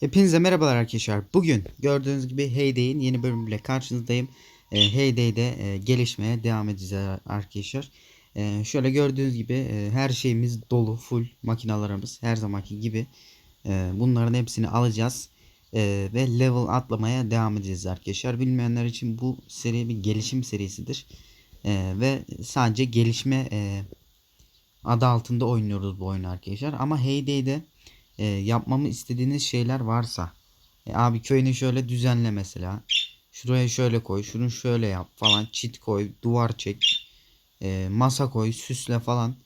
Hepinize merhabalar arkadaşlar. Bugün gördüğünüz gibi Heyday'in yeni bölümüyle karşınızdayım. E, Heyday'de e, gelişmeye devam edeceğiz arkadaşlar. E, şöyle gördüğünüz gibi e, her şeyimiz dolu, full makinalarımız her zamanki gibi. E, bunların hepsini alacağız. E, ve level atlamaya devam edeceğiz arkadaşlar. Bilmeyenler için bu seri bir gelişim serisidir. E, ve sadece gelişme e, adı altında oynuyoruz bu oyunu arkadaşlar. Ama Heyday'de e, yapmamı istediğiniz şeyler varsa. E, abi köyünü şöyle düzenle mesela. Şuraya şöyle koy şunu şöyle yap falan. Çit koy duvar çek e, masa koy süsle falan.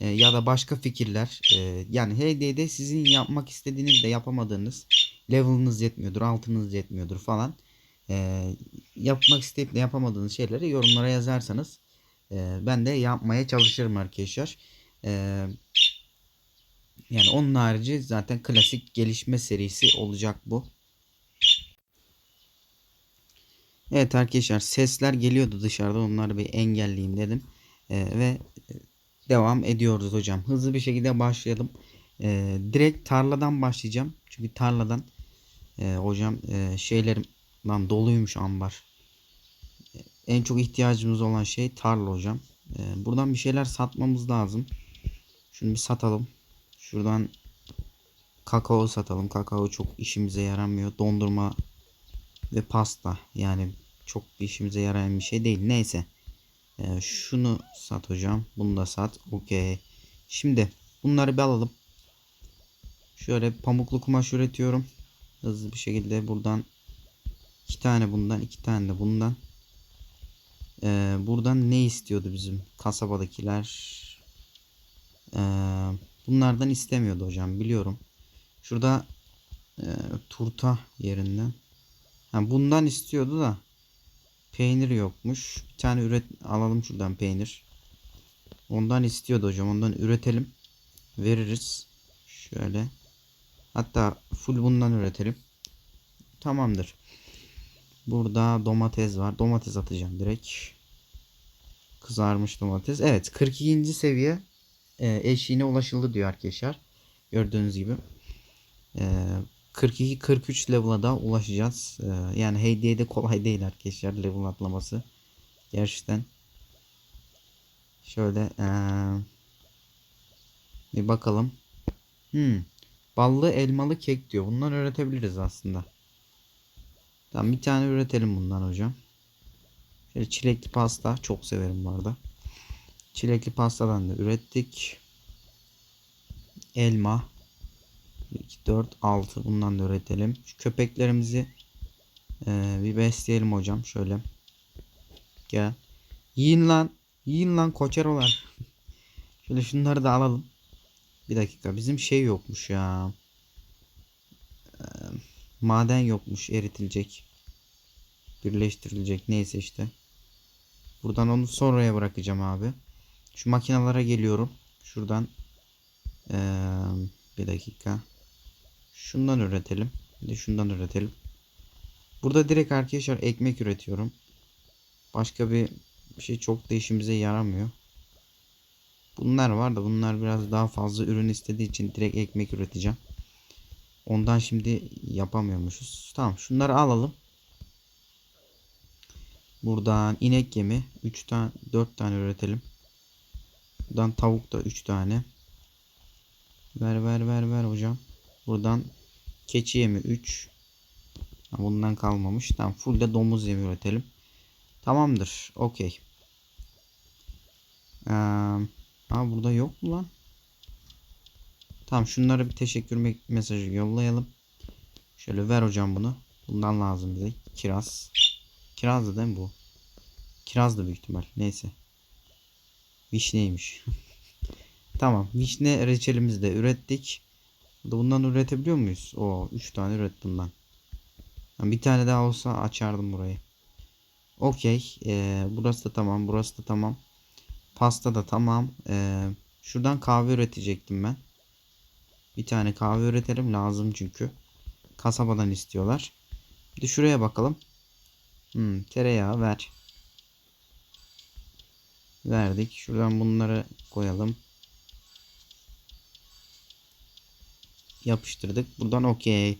E, ya da başka fikirler. E, yani HD'de sizin yapmak istediğiniz de yapamadığınız level'ınız yetmiyordur altınız yetmiyordur falan. E, yapmak isteyip de yapamadığınız şeyleri yorumlara yazarsanız e, ben de yapmaya çalışırım arkadaşlar. E, yani onun harici zaten klasik gelişme serisi olacak bu. Evet arkadaşlar sesler geliyordu dışarıda onları bir engelleyeyim dedim. Ee, ve devam ediyoruz hocam. Hızlı bir şekilde başlayalım. Ee, direkt tarladan başlayacağım. Çünkü tarladan e, hocam e, şeylerim doluymuş ambar. En çok ihtiyacımız olan şey tarla hocam. Ee, buradan bir şeyler satmamız lazım. Şunu bir satalım. Şuradan kakao satalım. Kakao çok işimize yaramıyor. Dondurma ve pasta yani çok işimize yarayan bir şey değil. Neyse. Ee, şunu sat hocam. Bunu da sat. Okey. Şimdi bunları bir alalım. Şöyle pamuklu kumaş üretiyorum. Hızlı bir şekilde buradan iki tane bundan iki tane de bundan. Ee, buradan ne istiyordu bizim kasabadakiler? Eee Bunlardan istemiyordu hocam biliyorum. Şurada e, turta yerinden. Ha, bundan istiyordu da peynir yokmuş. Bir tane üret alalım şuradan peynir. Ondan istiyordu hocam. Ondan üretelim. Veririz. Şöyle. Hatta full bundan üretelim. Tamamdır. Burada domates var. Domates atacağım direkt. Kızarmış domates. Evet 42. seviye eşiğine ulaşıldı diyor arkadaşlar. Gördüğünüz gibi. E, 42-43 level'a da ulaşacağız. E, yani hediye de kolay değil arkadaşlar level atlaması. Gerçekten. Şöyle e, bir bakalım. Hmm. Ballı elmalı kek diyor. Bunları üretebiliriz aslında. Tamam bir tane üretelim bundan hocam. Şöyle çilekli pasta çok severim bu arada. Çilekli pastadan da ürettik. Elma. 2, 4, 6 bundan da üretelim. Şu köpeklerimizi e, bir besleyelim hocam. Şöyle. Gel. Yiyin lan. Yiyin lan koçerolar. Şöyle şunları da alalım. Bir dakika. Bizim şey yokmuş ya. E, maden yokmuş eritilecek. Birleştirilecek. Neyse işte. Buradan onu sonraya bırakacağım abi. Şu makinalara geliyorum. Şuradan ee, bir dakika. Şundan üretelim. Bir de şundan üretelim. Burada direkt arkadaşlar ekmek üretiyorum. Başka bir, şey çok da işimize yaramıyor. Bunlar var da bunlar biraz daha fazla ürün istediği için direkt ekmek üreteceğim. Ondan şimdi yapamıyormuşuz. Tamam şunları alalım. Buradan inek yemi 3 tane 4 tane üretelim. Buradan tavuk da 3 tane. Ver ver ver ver hocam. Buradan keçi yemi 3. Bundan kalmamış. Tamam full de domuz yemi üretelim. Tamamdır. Okey. Ee, burada yok mu lan? Tamam şunlara bir teşekkür mesajı yollayalım. Şöyle ver hocam bunu. Bundan lazım bize. Kiraz. Kirazdı değil mi bu? Kirazdı büyük ihtimal. Neyse. Vişneymiş. tamam. Vişne reçelimizi de ürettik. Bundan üretebiliyor muyuz? O 3 tane üret bundan. bir tane daha olsa açardım burayı. Okey. Ee, burası da tamam. Burası da tamam. Pasta da tamam. Ee, şuradan kahve üretecektim ben. Bir tane kahve üretelim. Lazım çünkü. Kasabadan istiyorlar. Bir de şuraya bakalım. Hmm, tereyağı ver. Verdik. Şuradan bunları koyalım. Yapıştırdık. Buradan okey.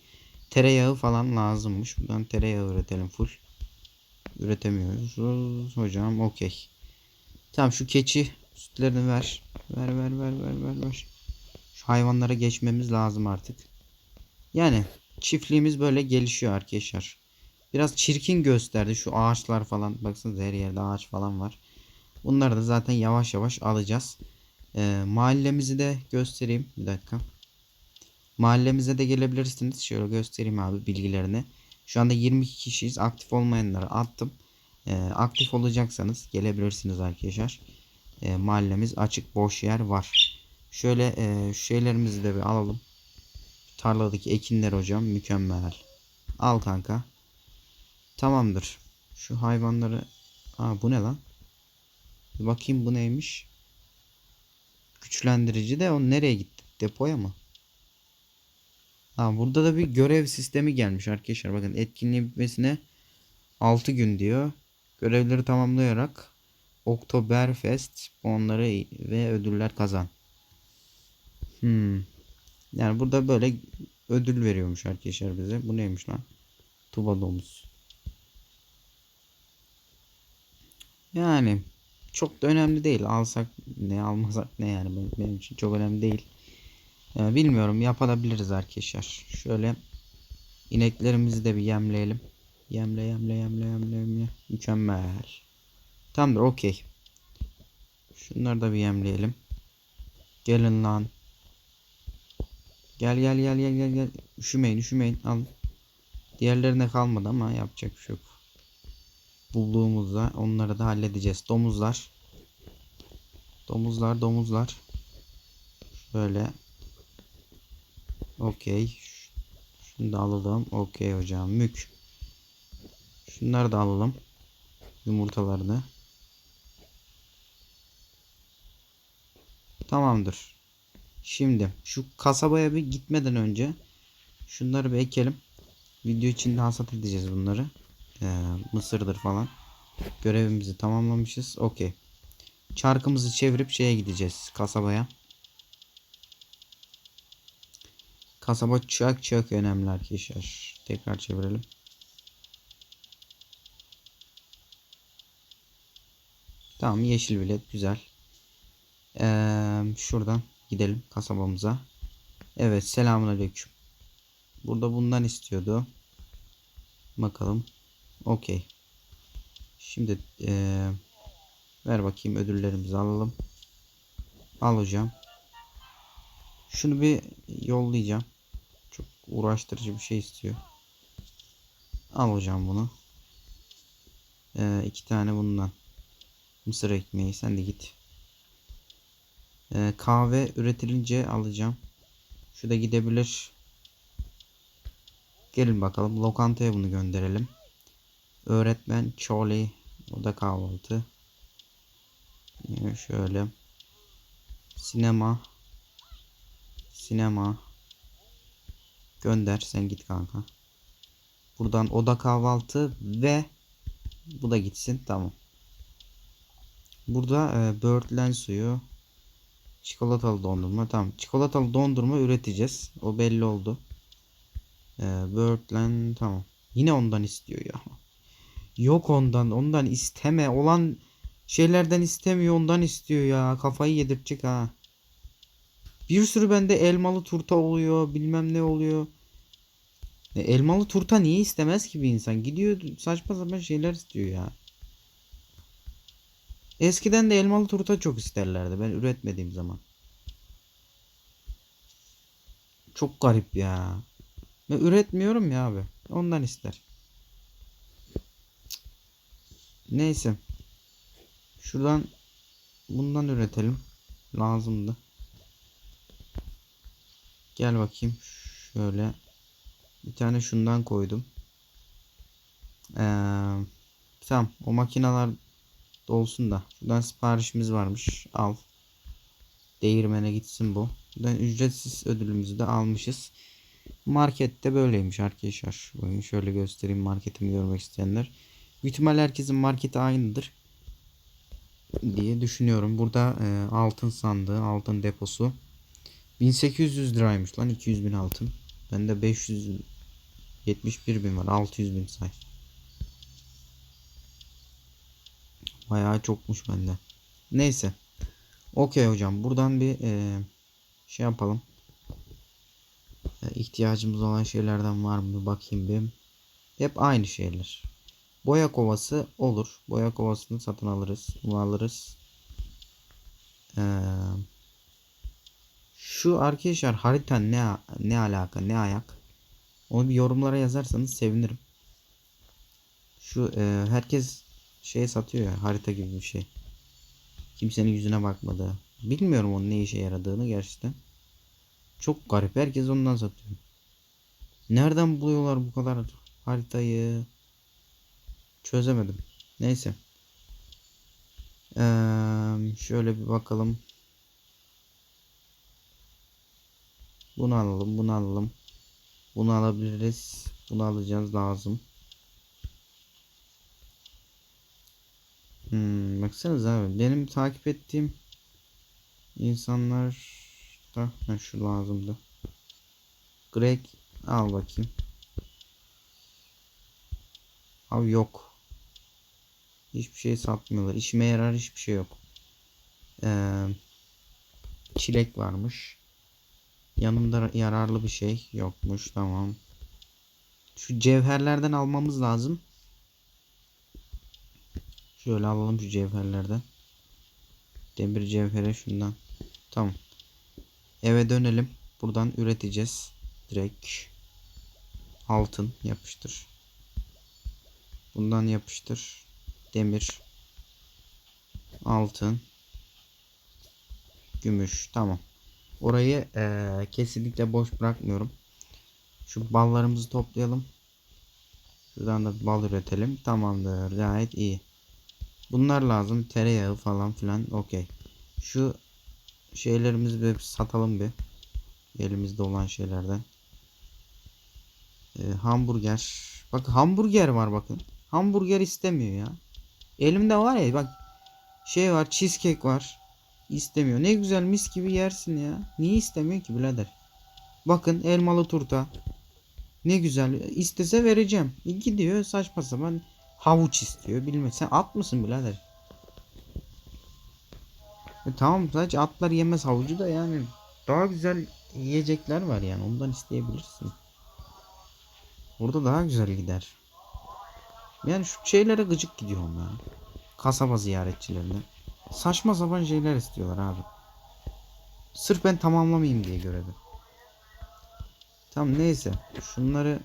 tereyağı falan lazımmış. Buradan tereyağı üretelim full. Üretemiyoruz. Hocam okey. Tamam şu keçi sütlerini ver. Ver ver ver ver ver ver. Şu hayvanlara geçmemiz lazım artık. Yani çiftliğimiz böyle gelişiyor arkadaşlar. Biraz çirkin gösterdi şu ağaçlar falan. Baksanıza her yerde ağaç falan var. Bunları da zaten yavaş yavaş alacağız. Ee, mahallemizi de göstereyim. Bir dakika. Mahallemize de gelebilirsiniz. Şöyle göstereyim abi bilgilerini. Şu anda 22 kişiyiz. Aktif olmayanları attım. Ee, aktif olacaksanız gelebilirsiniz arkadaşlar. Ee, mahallemiz açık boş yer var. Şöyle e, şu şeylerimizi de bir alalım. Tarladaki ekinler hocam mükemmel. Al kanka. Tamamdır. Şu hayvanları... Aa bu ne lan? Bir bakayım bu neymiş? Güçlendirici de o nereye gitti? Depoya mı? Ha burada da bir görev sistemi gelmiş arkadaşlar. Bakın etkinliğin bitmesine 6 gün diyor. Görevleri tamamlayarak Oktoberfest onları ve ödüller kazan. Hmm. Yani burada böyle ödül veriyormuş arkadaşlar bize. Bu neymiş lan? Tuba domuz. Yani çok da önemli değil. Alsak ne almasak ne yani benim, benim için çok önemli değil. Ee, bilmiyorum yapabiliriz arkadaşlar. Şöyle ineklerimizi de bir yemleyelim. Yemle yemle yemle yemle yemle. Mükemmel. Tamamdır okey. Şunları da bir yemleyelim. Gelin lan. Gel gel gel gel gel gel. Üşümeyin üşümeyin al. Diğerlerine kalmadı ama yapacak bir şey yok. Bulduğumuzda onları da halledeceğiz. Domuzlar. Domuzlar domuzlar. Şöyle. Okey. Şunu da alalım. Okey hocam. Mük. Şunları da alalım. Yumurtalarını. Tamamdır. Şimdi şu kasabaya bir gitmeden önce şunları bir ekelim. Video içinde hasat edeceğiz bunları. Ee, mısırdır falan. Görevimizi tamamlamışız. Okey. Çarkımızı çevirip şeye gideceğiz. Kasabaya. Kasaba çok çok önemli arkadaşlar. Tekrar çevirelim. Tamam yeşil bilet güzel. Ee, şuradan gidelim kasabamıza. Evet selamünaleyküm. Burada bundan istiyordu. Bakalım. Okey. Şimdi ee, ver bakayım ödüllerimizi alalım. Al hocam. Şunu bir yollayacağım. Çok uğraştırıcı bir şey istiyor. Al hocam bunu. Ee, iki tane bundan. Mısır ekmeği sen de git. Ee, kahve üretilince alacağım. Şu da gidebilir. Gelin bakalım lokantaya bunu gönderelim. Öğretmen Charlie o da kahvaltı. Şöyle. Sinema. Sinema. Gönder sen git kanka. Buradan oda kahvaltı ve bu da gitsin tamam. Burada e, böğürtlen suyu, çikolatalı dondurma. Tamam. Çikolatalı dondurma üreteceğiz. O belli oldu. E, böğürtlen tamam. Yine ondan istiyor ya. Yok ondan. Ondan isteme. Olan şeylerden istemiyor. Ondan istiyor ya. Kafayı yedirtecek ha. Bir sürü bende elmalı turta oluyor. Bilmem ne oluyor. E, elmalı turta niye istemez ki bir insan? Gidiyor saçma sapan şeyler istiyor ya. Eskiden de elmalı turta çok isterlerdi ben üretmediğim zaman. Çok garip ya. Ben üretmiyorum ya abi. Ondan ister. Neyse. Şuradan bundan üretelim. Lazımdı. Gel bakayım. Şöyle. Bir tane şundan koydum. Ee, tamam. O makineler olsun da. Şuradan siparişimiz varmış. Al. Değirmene gitsin bu. Buradan ücretsiz ödülümüzü de almışız. Markette böyleymiş arkadaşlar. Şöyle göstereyim marketimi görmek isteyenler. Büyük ihtimal herkesin marketi aynıdır. Diye düşünüyorum. Burada e, altın sandığı, altın deposu. 1800 liraymış lan 200 bin altın. Bende 500 71 bin var. 600 bin say. Bayağı çokmuş bende. Neyse. Okey hocam. Buradan bir e, şey yapalım. E, ihtiyacımız olan şeylerden var mı? Bakayım bir. Hep aynı şeyler. Boya kovası olur. Boya kovasını satın alırız. Bunu alırız. Ee, şu arkadaşlar harita ne ne alaka ne ayak? Onu bir yorumlara yazarsanız sevinirim. Şu e, herkes şey satıyor ya harita gibi bir şey. Kimsenin yüzüne bakmadı. Bilmiyorum onun ne işe yaradığını gerçekten. Çok garip. Herkes ondan satıyor. Nereden buluyorlar bu kadar haritayı? Çözemedim. Neyse. Ee, şöyle bir bakalım. Bunu alalım, bunu alalım. Bunu alabiliriz. Bunu alacağız lazım. Hmm, baksanıza abi. Benim takip ettiğim insanlar da ha, şu lazımdı. Greg al bakayım. Abi yok. Hiçbir şey satmıyorlar. İşime yarar hiçbir şey yok. Ee, çilek varmış. Yanımda yararlı bir şey yokmuş. Tamam. Şu cevherlerden almamız lazım. Şöyle alalım şu cevherlerden. Demir cevhere şundan. Tamam. Eve dönelim. Buradan üreteceğiz. Direkt. Altın yapıştır. Bundan yapıştır. Demir. Altın. Gümüş. Tamam. Orayı eee, kesinlikle boş bırakmıyorum. Şu ballarımızı toplayalım. Şuradan da bal üretelim. Tamamdır. Gayet iyi. Bunlar lazım. Tereyağı falan filan. Okey. Şu şeylerimizi bir satalım bir. Elimizde olan şeylerden. Ee, hamburger. Bak hamburger var bakın. Hamburger istemiyor ya. Elimde var ya bak. Şey var cheesecake var. İstemiyor. Ne güzel mis gibi yersin ya. Niye istemiyor ki birader? Bakın elmalı turta. Ne güzel. İstese vereceğim. E, gidiyor saçma sapan havuç istiyor. Bilmem sen at mısın birader? E, tamam sadece atlar yemez havucu da yani daha güzel yiyecekler var yani ondan isteyebilirsin. Burada daha güzel gider. Yani şu şeylere gıcık gidiyorum ya. Kasaba ziyaretçilerine. Saçma sapan şeyler istiyorlar abi. Sırf ben tamamlamayayım diye görevi. Tamam neyse. Şunları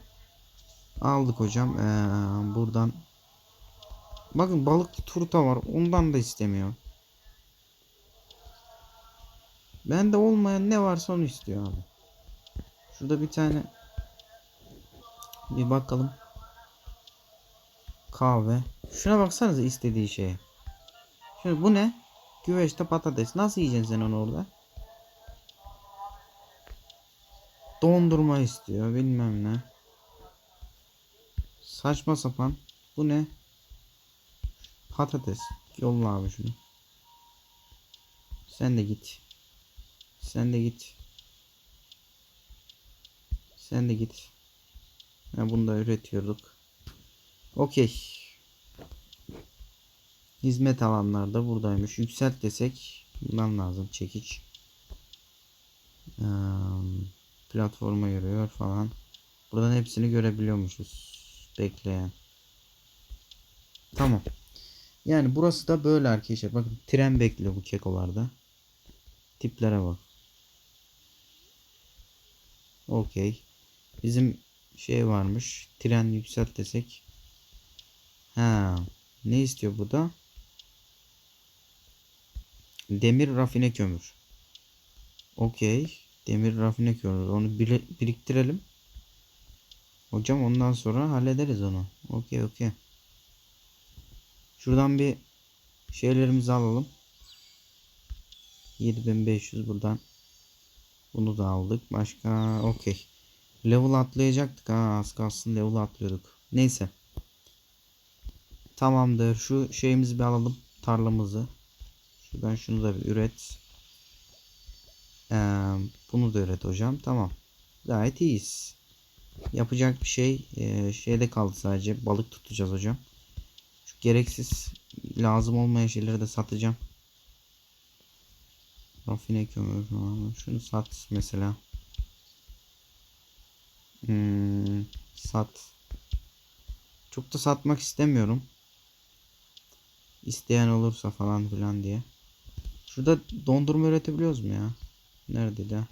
aldık hocam. Ee, buradan Bakın balıklı turta var. Ondan da istemiyor. Bende olmayan ne varsa onu istiyor abi. Şurada bir tane bir bakalım. Kahve. Şuna baksanıza istediği şeye. Şimdi bu ne? Güveçte patates. Nasıl yiyeceksin sen onu orada? Dondurma istiyor. Bilmem ne. Saçma sapan. Bu ne? Patates. Yolla abi şunu. Sen de git. Sen de git. Sen de git. Ha, bunu da üretiyorduk. Okey. Hizmet alanlarda buradaymış. Yükselt desek bundan lazım. Çekiç. Platforma yürüyor falan. Buradan hepsini görebiliyormuşuz. Bekleyen. Tamam. Yani burası da böyle arkadaşlar. Bakın tren bekliyor bu kekolarda. Tiplere bak. Okey. Bizim şey varmış. Tren yükselt desek. Ha, ne istiyor bu da? Demir rafine kömür. Okey. Demir rafine kömür. Onu biriktirelim. Hocam ondan sonra hallederiz onu. Okey okey. Şuradan bir şeylerimizi alalım. 7500 buradan. Bunu da aldık. Başka okey. Level atlayacaktık ha az kalsın level atlıyorduk. Neyse. Tamamdır. Şu şeyimizi bir alalım. Tarlamızı. Şuradan şunu da bir üret. Ee, bunu da üret hocam. Tamam. Gayet iyiyiz. Yapacak bir şey e, şeyde kaldı sadece. Balık tutacağız hocam. Şu gereksiz lazım olmayan şeyleri de satacağım. Rafine kömür falan. Şunu sat mesela. Hmm, sat. Çok da satmak istemiyorum. İsteyen olursa falan filan diye. Şurada dondurma üretebiliyoruz mu ya? Nerede de?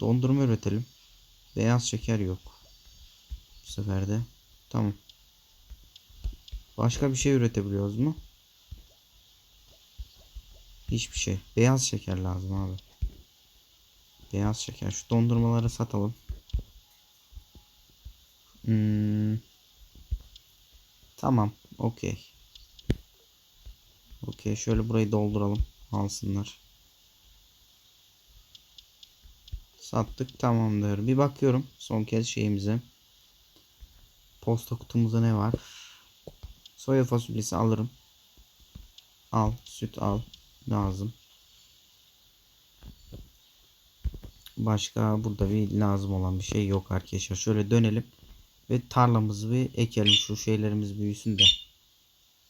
Dondurma üretelim. Beyaz şeker yok. Bu sefer de. Tamam. Başka bir şey üretebiliyoruz mu? Hiçbir şey. Beyaz şeker lazım abi. Beyaz şeker. Şu dondurmaları satalım. Hmm. Tamam. Okey. Okey. Şöyle burayı dolduralım. Alsınlar. Sattık. Tamamdır. Bir bakıyorum. Son kez şeyimize. Posta kutumuzda ne var? Soya fasulyesi alırım. Al. Süt al. Lazım. Başka burada bir lazım olan bir şey yok arkadaşlar. Şöyle dönelim. Ve tarlamızı bir ekelim. Şu şeylerimiz büyüsün de.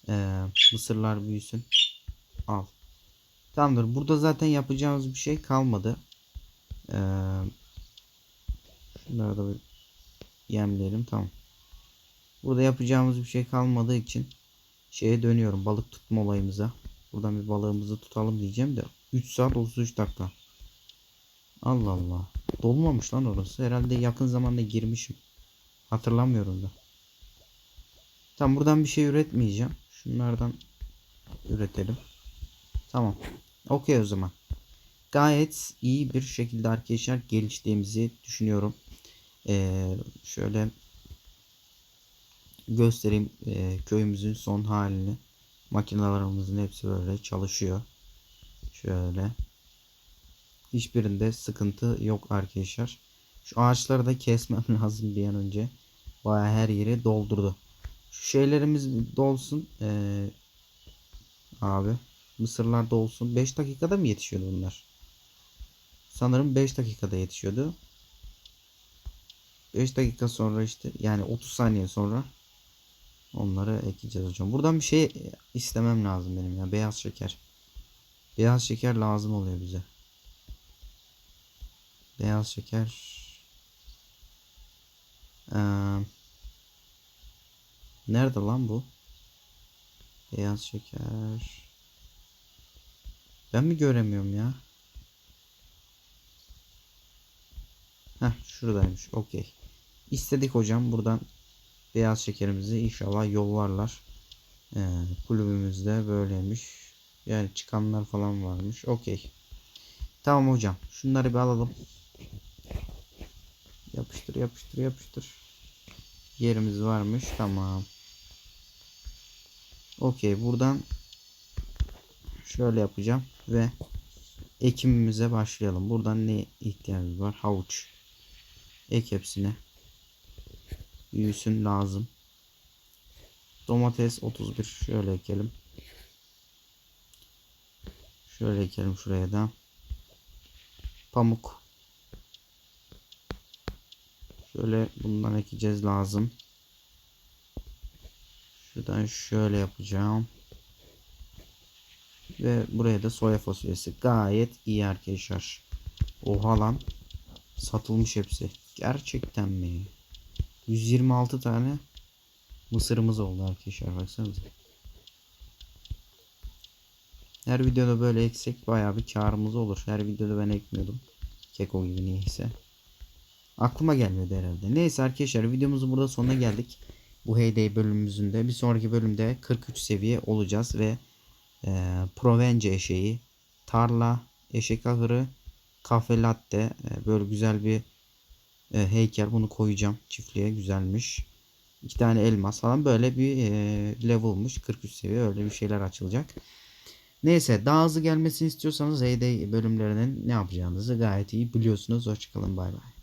Ee, mısırlar büyüsün. Al. Tamamdır. Burada zaten yapacağımız bir şey kalmadı. Ee, şunları da bir yemleyelim. Tamam. Burada yapacağımız bir şey kalmadığı için şeye dönüyorum. Balık tutma olayımıza. Buradan bir balığımızı tutalım diyeceğim de 3 saat 33 dakika. Allah Allah. Dolmamış lan orası. Herhalde yakın zamanda girmişim. Hatırlamıyorum da. Tam buradan bir şey üretmeyeceğim. Şunlardan üretelim. Tamam. Okey o zaman. Gayet iyi bir şekilde arkadaşlar geliştiğimizi düşünüyorum. Ee, şöyle göstereyim ee, köyümüzün son halini. Makinalarımızın hepsi böyle çalışıyor. Şöyle. Hiçbirinde sıkıntı yok arkadaşlar. Şu ağaçları da kesmem lazım bir an önce. Baya her yeri doldurdu. Şu şeylerimiz dolsun. Ee, abi. Mısırlar dolsun. 5 dakikada mı yetişiyordu bunlar? Sanırım 5 dakikada yetişiyordu. 5 dakika sonra işte yani 30 saniye sonra onları ekleyeceğiz hocam. Buradan bir şey istemem lazım benim ya. Beyaz şeker. Beyaz şeker lazım oluyor bize. Beyaz şeker. Ee, nerede lan bu? Beyaz şeker. Ben mi göremiyorum ya? Heh şuradaymış. Okey. İstedik hocam buradan beyaz şekerimizi inşallah yollarlar. Ee, kulübümüzde böyleymiş. Yani çıkanlar falan varmış. Okey. Tamam hocam. Şunları bir alalım. Yapıştır yapıştır yapıştır. Yerimiz varmış. Tamam. Okey. Buradan şöyle yapacağım ve ekimimize başlayalım. Buradan ne ihtiyacımız var? Havuç. Ek hepsine. Büyüsün lazım. Domates 31 şöyle ekelim. Şöyle ekelim şuraya da. Pamuk. Şöyle bundan ekeceğiz lazım. Şuradan şöyle yapacağım. Ve buraya da soya fasulyesi. Gayet iyi arkadaşlar. Oha lan. Satılmış hepsi. Gerçekten mi? 126 tane mısırımız oldu arkadaşlar. Baksanıza. Her videoda böyle eksik bayağı bir karımız olur. Her videoda ben ekmiyordum. Keko gibi neyse. Aklıma gelmedi herhalde. Neyse arkadaşlar videomuzun burada sonuna geldik. Bu Heyday bölümümüzün de bir sonraki bölümde 43 seviye olacağız ve e, Provence eşeği, tarla, eşek ahırı, kafe latte e, böyle güzel bir e, heykel bunu koyacağım çiftliğe güzelmiş. İki tane elmas falan böyle bir e, level'mış 43 seviye öyle bir şeyler açılacak. Neyse daha hızlı gelmesini istiyorsanız Heyday bölümlerinin ne yapacağınızı gayet iyi biliyorsunuz. Hoşçakalın bay bay.